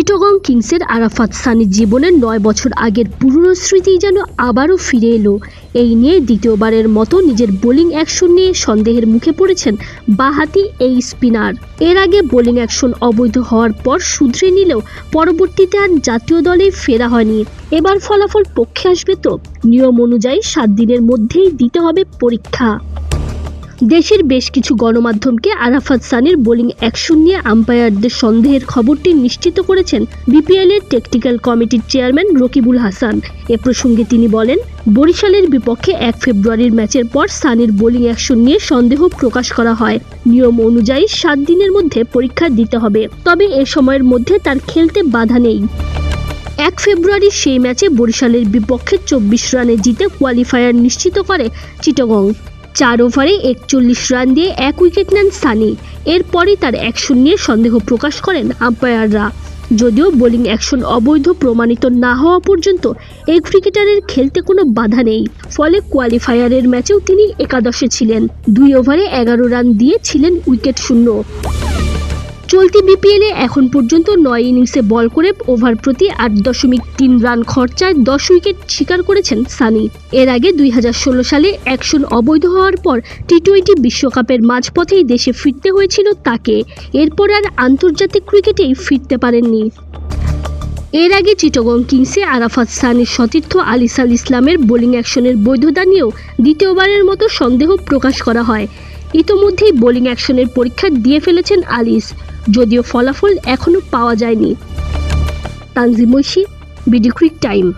চিটগং কিংসের আরাফাত সানির জীবনের নয় বছর আগের পুরনো স্মৃতি যেন আবারও ফিরে এলো। এই নিয়ে দ্বিতীয়বারের মতো নিজের বোলিং অ্যাকশন নিয়ে সন্দেহের মুখে পড়েছেন বাহাতি এই স্পিনার। এর আগে বোলিং অ্যাকশন অবৈধ হওয়ার পর শুধরে নিলেও পরবর্তীতে আর জাতীয় দলে ফেরা হয়নি। এবার ফলাফল পক্ষে আসবে তো। নিয়ম অনুযায়ী সাত দিনের মধ্যেই দিতে হবে পরীক্ষা। দেশের বেশ কিছু গণমাধ্যমকে আরাফাত সানির বোলিং অ্যাকশন নিয়ে আম্পায়ারদের সন্দেহের খবরটি নিশ্চিত করেছেন বিপিএল এর টেকনিক্যাল কমিটির চেয়ারম্যান রকিবুল হাসান। এ প্রসঙ্গে তিনি বলেন, বরিশালের বিপক্ষে এক ফেব্রুয়ারির ম্যাচের পর সানির বোলিং অ্যাকশন নিয়ে সন্দেহ প্রকাশ করা হয়। নিয়ম অনুযায়ী সাত দিনের মধ্যে পরীক্ষা দিতে হবে, তবে এ সময়ের মধ্যে তার খেলতে বাধা নেই। এক ফেব্রুয়ারি সেই ম্যাচে বরিশালের বিপক্ষে চব্বিশ রানে জিতে কোয়ালিফায়ার নিশ্চিত করে চিটগং। চার ওভারে একচল্লিশ রান দিয়ে এক উইকেট নেন সানি। এরপরই তার অ্যাকশন নিয়ে সন্দেহ প্রকাশ করেন আম্পায়াররা যদিও বোলিং অ্যাকশন অবৈধ প্রমাণিত না হওয়া পর্যন্ত এই ক্রিকেটারের খেলতে কোনো বাধা নেই। ফলে কোয়ালিফায়ারের ম্যাচেও তিনি একাদশে ছিলেন। দুই ওভারে এগারো রান দিয়ে ছিলেন উইকেট শূন্য। চলতি বিপিএলে এখন পর্যন্ত নয় ইনিংসে বল করে ওভার প্রতি আট দশমিক তিন রান খরচায় দশ উইকেট শিকার করেছেন সানি। এর আগে দুই হাজার ষোলো সালে অ্যাকশন অবৈধ হওয়ার পর টি টোয়েন্টি বিশ্বকাপের মাঝপথেই দেশে ফিরতে হয়েছিল তাকে। এরপর আর আন্তর্জাতিক ক্রিকেটেই ফিরতে পারেননি। এর আগে চিটগং কিংসে আরাফাত সানির সতীর্থ আলিসাল ইসলামের বোলিং অ্যাকশনের বৈধতা নিয়েও দ্বিতীয়বারের মতো সন্দেহ প্রকাশ করা হয়। ইতোমধ্যেই বোলিং অ্যাকশনের পরীক্ষা দিয়ে ফেলেছেন আলিস, যদিও ফলাফল এখনও পাওয়া যায়নি। Tanzim Oishee, B D crick time.